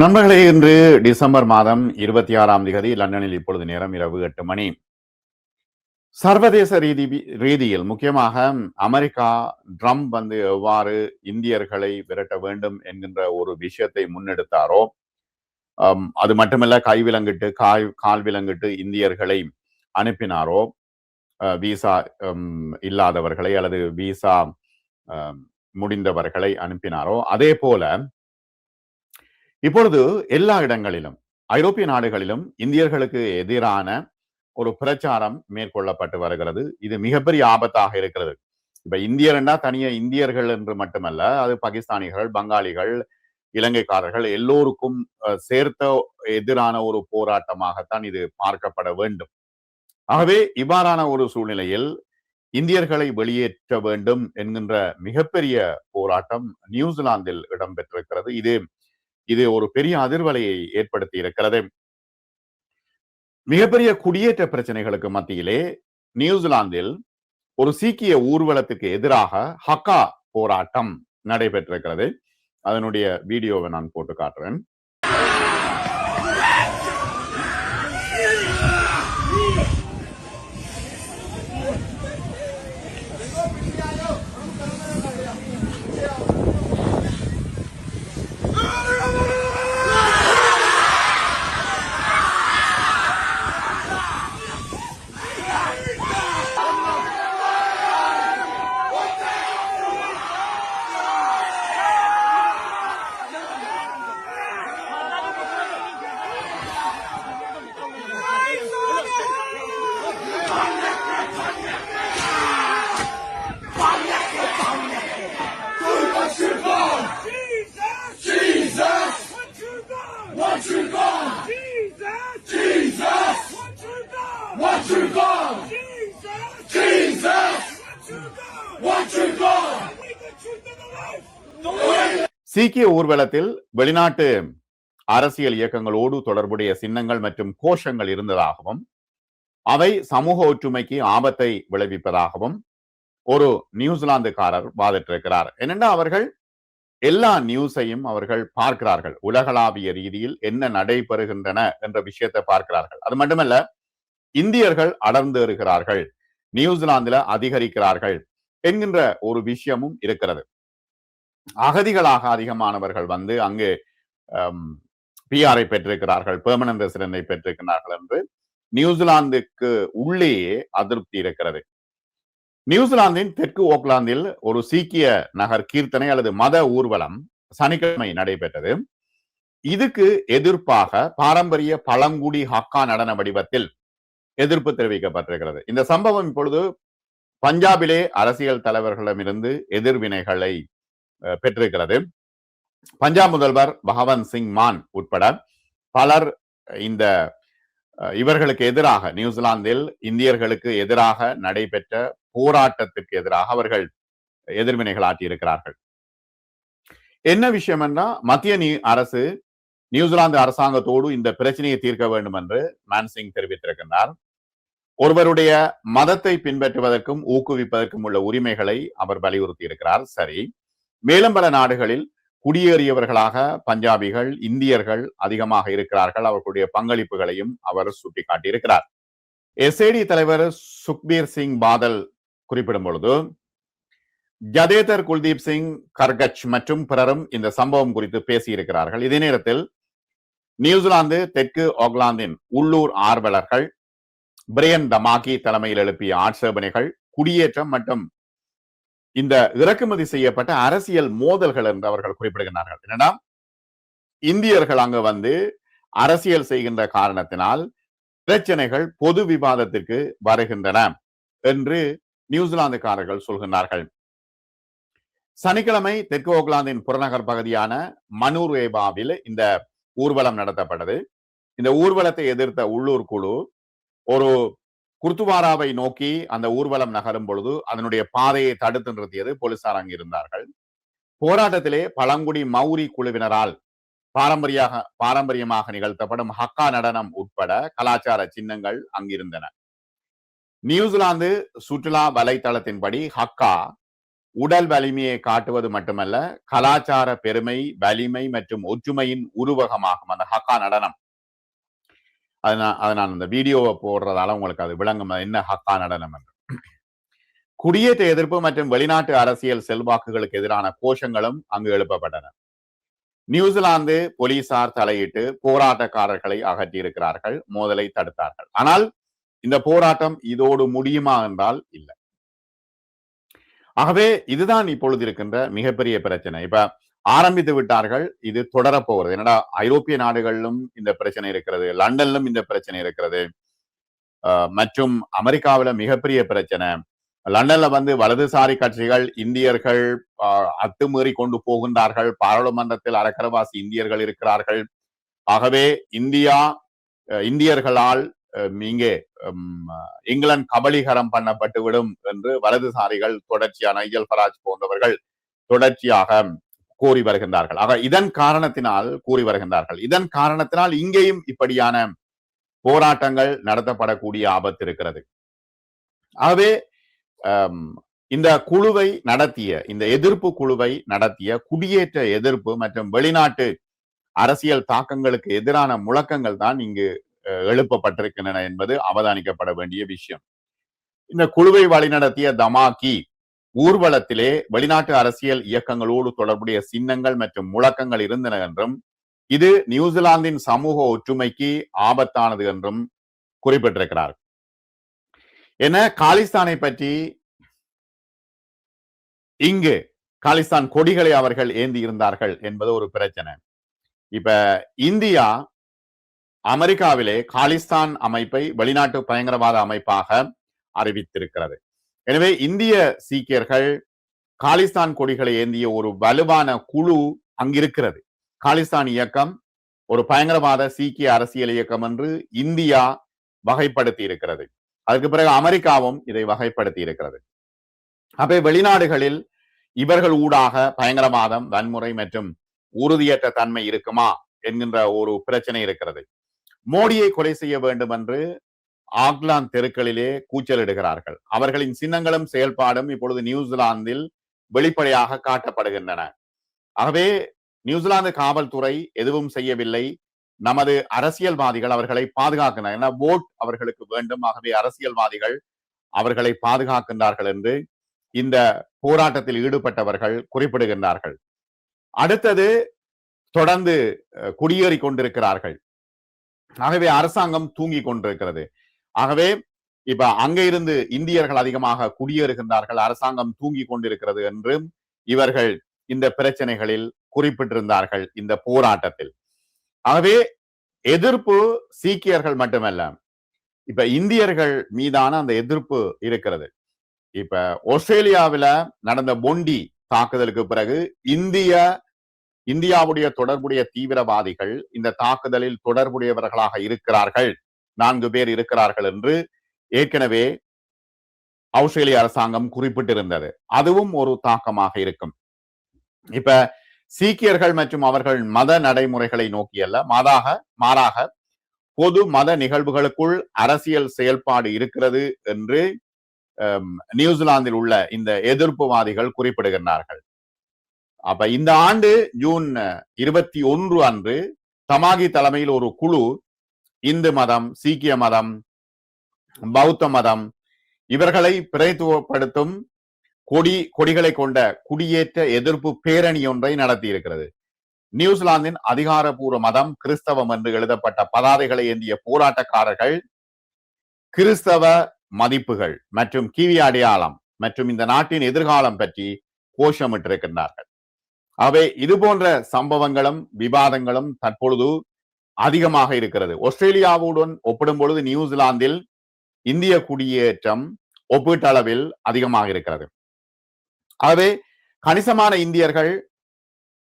நண்பர்களே இன்று டிசம்பர் மாதம் இருபத்தி ஆறாம் தேதி லண்டனில் இப்பொழுது நேரம் இரவு எட்டு மணி. சர்வதேச ரீதி ரீதியில் முக்கியமாக அமெரிக்கா ட்ரம்ப் வந்து எவ்வாறு இந்தியர்களை விரட்ட வேண்டும் என்கின்ற ஒரு விஷயத்தை முன்னெடுத்தாரோ அது மட்டுமல்ல கைவிலங்கிட்டு காய் கால் விலங்கிட்டு இந்தியர்களை அனுப்பினாரோ விசா ஹம், இல்லாதவர்களை அல்லது விசா முடிந்தவர்களை அனுப்பினாரோ அதே போல இப்பொழுது எல்லா இடங்களிலும் ஐரோப்பிய நாடுகளிலும் இந்தியர்களுக்கு எதிரான ஒரு பிரச்சாரம் மேற்கொள்ளப்பட்டு வருகிறது. இது மிகப்பெரிய ஆபத்தாக இருக்கிறது. இப்ப இந்தியர்னா தனிய இந்தியர்கள் என்று மட்டுமல்ல அது பாகிஸ்தானிகள் பங்காளிகள் இலங்கைக்காரர்கள் எல்லோருக்கும் அஹ், சேர்த்த எதிரான ஒரு போராட்டமாகத்தான் இது பார்க்கப்பட வேண்டும். ஆகவே இவ்வாறான ஒரு சூழ்நிலையில் இந்தியர்களை வெளியேற்ற வேண்டும் என்கின்ற மிகப்பெரிய போராட்டம் நியூசிலாந்தில் இடம்பெற்றிருக்கிறது. இது ஒரு பெரிய அதிர்வலையை ஏற்படுத்தி இருக்கிறது. மிகப்பெரிய குடியேற்ற பிரச்சனைகளுக்கு மத்தியிலே நியூசிலாந்தில் ஒரு சீக்கிய ஊர்வலத்துக்கு எதிராக ஹக்கா போராட்டம் நடைபெற்றிருக்கிறது. அதனுடைய வீடியோவை நான் போட்டு காட்டுறேன். What you got? Jesus! Jesus! What you got? What you got? Jesus! Jesus! What you got? What you got? I need the truth and the life. The way. சீக்கிய ஊர்வலத்தில் வெளிநாட்டு அரசியல் இயக்கங்களோடு தொடர்புடைய சின்னங்கள் மற்றும் கோஷங்கள் இருந்ததாகவும் அவை சமூக ஒற்றுமைக்கு ஆபத்தை விளைவிப்பதாகவும் ஒரு நியூசிலாந்துக்காரர் வாதிட்டிருக்கிறார் என்னென்னா அவர்கள் எல்லா நியூஸையும் அவர்கள் பார்க்கிறார்கள். உலகளாவிய ரீதியில் என்ன நடைபெறுகின்றன என்ற விஷயத்தை பார்க்கிறார்கள். அது மட்டுமல்ல இந்தியர்கள் அடர்ந்தேறுகிறார்கள். நியூசிலாந்துல அதிகரிக்கிறார்கள் என்கின்ற ஒரு விஷயமும் இருக்கிறது. அகதிகளாக அதிகமானவர்கள் வந்து அங்கு பிஆரை பெற்றிருக்கிறார்கள் பெர்மனன்ட் ரெசிடென்டை பெற்றிருக்கிறார்கள் என்று நியூசிலாந்துக்கு உள்ளேயே அதிருப்தி இருக்கிறது. நியூசிலாந்தின் தெற்கு ஓக்லாந்தில் ஒரு சீக்கிய நகர் கீர்த்தனை அல்லது மத ஊர்வலம் சனிக்கிழமை நடைபெற்றது. இதுக்கு எதிர்ப்பாக பாரம்பரிய பழங்குடி ஹக்கா நடன வடிவத்தில் எதிர்ப்பு தெரிவிக்கப்பட்டிருக்கிறது. இந்த சம்பவம் இப்பொழுது பஞ்சாபிலே அரசியல் தலைவர்களிடமிருந்து எதிர்வினைகளை அஹ், பெற்றிருக்கிறது. பஞ்சாப் முதல்வர் பகவந்த் சிங் மான் உட்பட பலர் இந்த இவர்களுக்கு எதிராக நியூசிலாந்தில் இந்தியர்களுக்கு எதிராக நடைபெற்ற போராட்டத்திற்கு எதிராக அவர்கள் எதிர்வினைகள் ஆற்றியிருக்கிறார்கள். என்ன விஷயம் என்றால் மத்திய நீ அரசு நியூசிலாந்து அரசாங்கத்தோடு இந்த பிரச்சனையை தீர்க்க வேண்டும் என்று மான்சிங் தெரிவித்திருக்கின்றார். ஒருவருடைய மதத்தை பின்பற்றுவதற்கும் ஊக்குவிப்பதற்கும் உள்ள உரிமைகளை அவர் வலியுறுத்தி இருக்கிறார் சரி மேலும் பல நாடுகளில் குடியேறியவர்களாக பஞ்சாபிகள் இந்தியர்கள் அதிகமாக இருக்கிறார்கள். அவர்களுடைய பங்களிப்புகளையும் அவர் சுட்டிக்காட்டியிருக்கிறார். எஸ்ஐடி தலைவர் சுக்பீர் சிங் பாதல் குறிப்பிடும் பொழுது ஜதேதர் குல்தீப் சிங் கர்கச் மற்றும் பிறரும் இந்த சம்பவம் குறித்து பேசியிருக்கிறார்கள். இதே நேரத்தில் நியூசிலாந்து தெற்கு ஆக்லாந்தின் உள்ளூர் ஆர்வலர்கள் பிரியன் தமாகி தலைமையில் எழுப்பிய ஆட்சேபனைகள் குடியேற்றம் மற்றும் இந்த இறக்குமதி செய்யப்பட்ட அரசியல் மோதல்கள் என்று அவர்கள் குறிப்பிடுகின்றார்கள். என்னன்னா இந்தியர்கள் அங்கு வந்து அரசியல் செய்கின்ற காரணத்தினால் பிரச்சனைகள் பொது விவாதத்திற்கு வருகின்றன என்று நியூசிலாந்துக்காரர்கள் சொல்கின்றார்கள். சனிக்கிழமை தெற்கு ஓக்லாந்தின் புறநகர் பகுதியான மனூர் ஏபாவில் இந்த ஊர்வலம் நடத்தப்பட்டது. இந்த ஊர்வலத்தை எதிர்த்த உள்ளூர் குழு ஒரு குர்துவாராவை நோக்கி அந்த ஊர்வலம் நகரும் பொழுது அதனுடைய பாதையை தடுத்து நிறுத்தியது போலீசார் அங்கு இருந்தார்கள். போராட்டத்திலே பழங்குடி மௌரி குழுவினரால் பாரம்பரியாக பாரம்பரியமாக நிகழ்த்தப்படும் ஹக்கா நடனம் உட்பட கலாச்சார சின்னங்கள் அங்கிருந்தன. நியூசிலாந்து சுற்றுலா வலைத்தளத்தின்படி ஹக்கா உடல் வலிமையை காட்டுவது மட்டுமல்ல கலாச்சார பெருமை வலிமை மற்றும் ஒற்றுமையின் உருவகமாகும் அந்த ஹக்கா நடனம். அது நான் அதை நான் அந்த வீடியோவை போடுறதால உங்களுக்கு அது விளங்கும். என்ன ஹக்கா நடனம் என்று. குடியேற்ற எதிர்ப்பு மற்றும் வெளிநாட்டு அரசியல் செல்வாக்குகளுக்கு எதிரான கோஷங்களும் அங்கு எழுப்பப்பட்டன. நியூசிலாந்து போலீசார் தலையிட்டு போராட்டக்காரர்களை அகற்றியிருக்கிறார்கள் மோதலை தடுத்தார்கள். ஆனால் இந்த போராட்டம் இதோடு முடியுமா என்றால் இல்லை. ஆகவே இதுதான் இப்பொழுது இருக்கின்ற மிகப்பெரிய பிரச்சனை. இப்ப ஆரம்பித்து விட்டார்கள் இது தொடரப்போகிறது என்னடா ஐரோப்பிய நாடுகளிலும் இந்த பிரச்சனை இருக்கிறது லண்டன்லும் இந்த பிரச்சனை இருக்கிறது. மற்றும் அமெரிக்காவில மிகப்பெரிய பிரச்சனை. லண்டன்ல வந்து வலதுசாரி கட்சிகள் இந்தியர்கள் அஹ், அத்துமீறி கொண்டு போகின்றார்கள். பாராளுமன்றத்தில் அரக்கரவாசி இந்தியர்கள் இருக்கிறார்கள். ஆகவே இந்தியா அஹ், இந்தியர்களால் இங்கே இங்கிலாந்து கபலீகரம் பண்ணப்பட்டு விடும் என்று வலதுசாரிகள் தொடர்ச்சியான நைஜல் ஃபராஜ் போன்றவர்கள் தொடர்ச்சியாக கூறி வருகின்றார்கள். ஆக இதன் காரணத்தினால் கூறி வருகின்றார்கள். இதன் காரணத்தினால் இங்கேயும் இப்படியான போராட்டங்கள் நடத்தப்படக்கூடிய ஆபத்து இருக்கிறது. ஆகவே இந்த குழுவை நடத்திய இந்த எதிர்ப்பு குழுவை நடத்திய குடியேற்ற எதிர்ப்பு மற்றும் வெளிநாட்டு அரசியல் தாக்கங்களுக்கு எதிரான முழக்கங்கள் தான் இங்கு எழுப்பப்பட்டிருக்கின்றன என்பது அவதானிக்கப்பட வேண்டிய விஷயம். இந்த குழுவை வழிநடத்திய தமாகி ஊர்வலத்திலே வெளிநாட்டு அரசியல் இயக்கங்களோடு தொடர்புடைய சின்னங்கள் மற்றும் முழக்கங்கள் இருந்தன என்றும் இது நியூசிலாந்தின் சமூக ஒற்றுமைக்கு ஆபத்தானது என்றும் குறிப்பிட்டிருக்கிறார். என காலிஸ்தானை பற்றி இங்கு காலிஸ்தான் கொடிகளை அவர்கள் ஏந்தி இருந்தார்கள் என்பது ஒரு பிரச்சனை. இப்ப இந்தியா அமெரிக்காவிலே காலிஸ்தான் அமைப்பை வெளிநாட்டு பயங்கரவாத அமைப்பாக அறிவித்திருக்கிறது. எனவே இந்திய சீக்கியர்கள் காலிஸ்தான் கொடிகளை ஏந்திய ஒரு வலுவான குழு அங்கிருக்கிறது. காலிஸ்தான் இயக்கம் ஒரு பயங்கரவாத சீக்கிய அரசியல் இயக்கம் என்று இந்தியா வகைப்படுத்தி இருக்கிறது அதுக்கு பிறகு அமெரிக்காவும் இதை வகைப்படுத்தி இருக்கிறது அப்ப வெளிநாடுகளில் இவர்கள் ஊடாக பயங்கரவாதம் வன்முறை மற்றும் உறுதியற்ற தன்மை இருக்குமா என்கின்ற ஒரு பிரச்சனை இருக்கிறது. மோடியை கொலை செய்ய வேண்டும் என்று ஆக்லாந்து தெருக்களிலே கூச்சலிடுகிறார்கள். அவர்களின் சின்னங்களும் செயல்பாடும் இப்பொழுது நியூசிலாந்தில் வெளிப்படையாக காட்டப்படுகின்றன. ஆகவே நியூசிலாந்து காவல்துறை எதுவும் செய்யவில்லை. நமது அரசியல்வாதிகள் அவர்களை பாதுகாக்கின்றனர். ஏன்னா ஓட் அவர்களுக்கு வேண்டும். ஆகவே அரசியல்வாதிகள் அவர்களை பாதுகாக்கின்றார்கள் என்று இந்த போராட்டத்தில் ஈடுபட்டவர்கள் குறிப்பிடுகின்றார்கள். அடுத்தது தொடர்ந்து குடியேறி கொண்டிருக்கிறார்கள். ஆகவே அரசாங்கம் தூங்கி கொண்டிருக்கிறது. ஆகவே இப்ப அங்க இருந்து இந்தியர்கள் அதிகமாக குடியேறுகின்றார்கள் அரசாங்கம் தூங்கி கொண்டிருக்கிறது என்று இவர்கள் இந்த பிரச்சனைகளில் குறிப்பிட்டிருந்தார்கள் இந்த போராட்டத்தில். ஆகவே எதிர்ப்பு சீக்கியர்கள் மட்டுமல்ல இப்ப இந்தியர்கள் மீதான அந்த எதிர்ப்பு இருக்கிறது. இப்ப ஆஸ்திரேலியாவில நடந்த பொண்டி தாக்குதலுக்கு பிறகு இந்திய இந்தியாவுடைய தொடர்புடைய தீவிரவாதிகள் இந்த தாக்குதலில் தொடர்புடையவர்களாக இருக்கிறார்கள். நான்கு பேர் இருக்கிறார்கள் என்று ஏற்கனவே ஆஸ்திரேலிய அரசாங்கம் குறிப்பிட்டிருந்தது. அதுவும் ஒரு தாக்கமாக இருக்கும். இப்ப சீக்கியர்கள் மற்றும் அவர்கள் மத நடைமுறைகளை நோக்கியல்ல மாதாக மாறாக பொது மத நிகழ்வுகளுக்குள் அரசியல் செயல்பாடு இருக்கிறது என்று நியூசிலாந்தில் உள்ள இந்த எதிர்ப்புவாதிகள் குறிப்பிடுகின்றார்கள். அப்ப இந்த ஆண்டு ஜூன் இருபத்தி ஒன்று அன்று தமாகி தலைமையில் ஒரு குழு இந்து மதம் சீக்கிய மதம் பௌத்த மதம் இவர்களை பிரதித்துவப்படுத்தும் கொடி கொடிகளை கொண்ட குடியேற்ற எதிர்ப்பு பேரணி ஒன்றை நடத்தி இருக்கிறது நியூசிலாந்தின் அதிகாரபூர்வ மதம் கிறிஸ்தவம் என்று எழுதப்பட்ட பதாதைகளை ஏந்திய போராட்டக்காரர்கள் கிறிஸ்தவ மதிப்புகள் மற்றும் கிவி அடையாளம் மற்றும் இந்த நாட்டின் எதிர்காலம் பற்றி கோஷமிட்டிருக்கின்றார்கள். ஆகவே இது போன்ற சம்பவங்களும் விவாதங்களும் தற்பொழுது அதிகமாக இருக்கிறது. ஆஸ்திரேலியாவுடன் ஒப்பிடும் பொழுது நியூசிலாந்தில் இந்திய குடியேற்றம் ஒப்பீட்டளவில் அதிகமாக இருக்கிறது. ஆகவே கணிசமான இந்தியர்கள்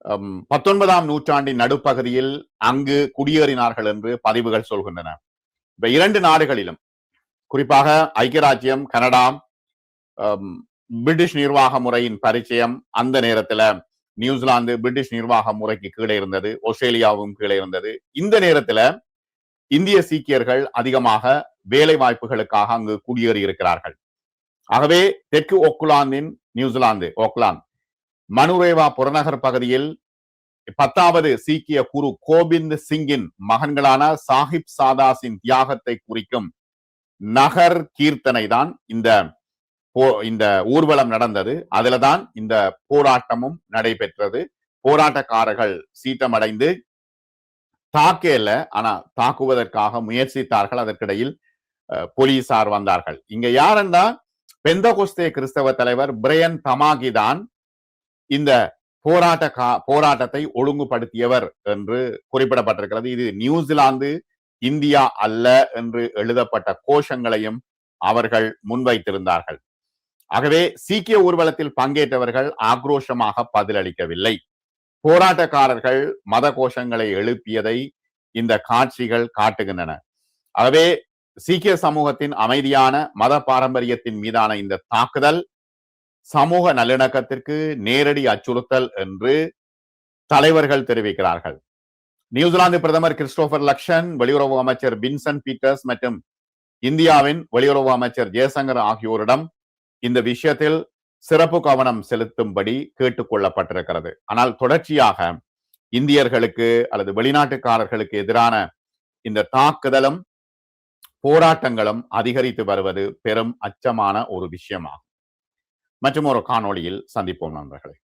ஹம், பத்தொன்பதாம் நூற்றாண்டின் நடுப்பகுதியில் அங்கு குடியேறினார்கள் என்று பதிவுகள் சொல்கின்றன. இப்ப இரண்டு நாடுகளிலும் குறிப்பாக ஐக்கிய ராஜ்யம் கனடா ஹம், பிரிட்டிஷ் நிர்வாக முறையின் பரிச்சயம் அந்த நேரத்துல நியூசிலாந்து பிரிட்டிஷ் நிர்வாக முறைக்கு கீழே இருந்தது ஆஸ்திரேலியாவும் கீழே இருந்தது. இந்த நேரத்துல இந்திய சீக்கியர்கள் அதிகமாக வேலை வாய்ப்புகளுக்காக அங்கு குடியேறி இருக்கிறார்கள். ஆகவே தெற்கு ஓக்லாந்தின் நியூசிலாந்து ஓக்லாந்து மனுரேவா புறநகர் பகுதியில் பத்தாவது சீக்கிய குரு கோபிந்த் சிங்கின் மகன்களான சாஹிப் சாதாஸின் தியாகத்தை குறிக்கும் நகர் கீர்த்தனை தான் இந்த போ- இந்த ஊர்வலம் நடந்தது. அதுலதான் இந்த போராட்டமும் நடைபெற்றது. போராட்டக்காரர்கள் சீட்டமடைந்து தாக்கல ஆனா தாக்குவதற்காக முயற்சித்தார்கள். அதற்கிடையில் அஹ், போலீசார் வந்தார்கள். இங்க யாருன்னா பெந்தகோஸ்தே கிறிஸ்தவ தலைவர் பிரையன் தமாகி தான் இந்த போராட்ட கா- போராட்டத்தை ஒழுங்குபடுத்தியவர் என்று குறிப்பிடப்பட்டிருக்கிறது. இது நியூசிலாந்து இந்தியா அல்ல என்று எழுதப்பட்ட கோஷங்களையும் அவர்கள் முன்வைத்திருந்தார்கள். ஆகவே சீக்கிய ஊர்வலத்தில் பங்கேற்றவர்கள் ஆக்ரோஷமாக பதிலளிக்கவில்லை. போராட்டக்காரர்கள் மத கோஷங்களை எழுப்பியதை இந்த காட்சிகள் காட்டுகின்றன. ஆகவே சீக்கிய சமூகத்தின் அமைதியான மத பாரம்பரியத்தின் மீதான இந்த தாக்குதல் சமூக நல்லிணக்கத்திற்கு நேரடி அச்சுறுத்தல் என்று தலைவர்கள் தெரிவிக்கிறார்கள். நியூசிலாந்து பிரதமர் கிறிஸ்டோபர் லக்ஷன் வெளியுறவு அமைச்சர் பின்சன் பீட்டர்ஸ் மற்றும் இந்தியாவின் வெளியுறவு அமைச்சர் ஜெயசங்கர் ஆகியோரிடம் இந்த விஷயத்தில் சிறப்பு கவனம் செலுத்தும்படி கேட்டுக்கொள்ளப்பட்டிருக்கிறது ஆனால் தொடர்ச்சியாக இந்தியர்களுக்கு அல்லது வெளிநாட்டுக்காரர்களுக்கு எதிரான இந்த தாக்குதலும் போராட்டங்களும் அதிகரித்து வருவது பெரும் அச்சமான ஒரு விஷயமாகும். மற்றும் ஒரு காணொளியில் சந்திப்போம் நண்பர்களே.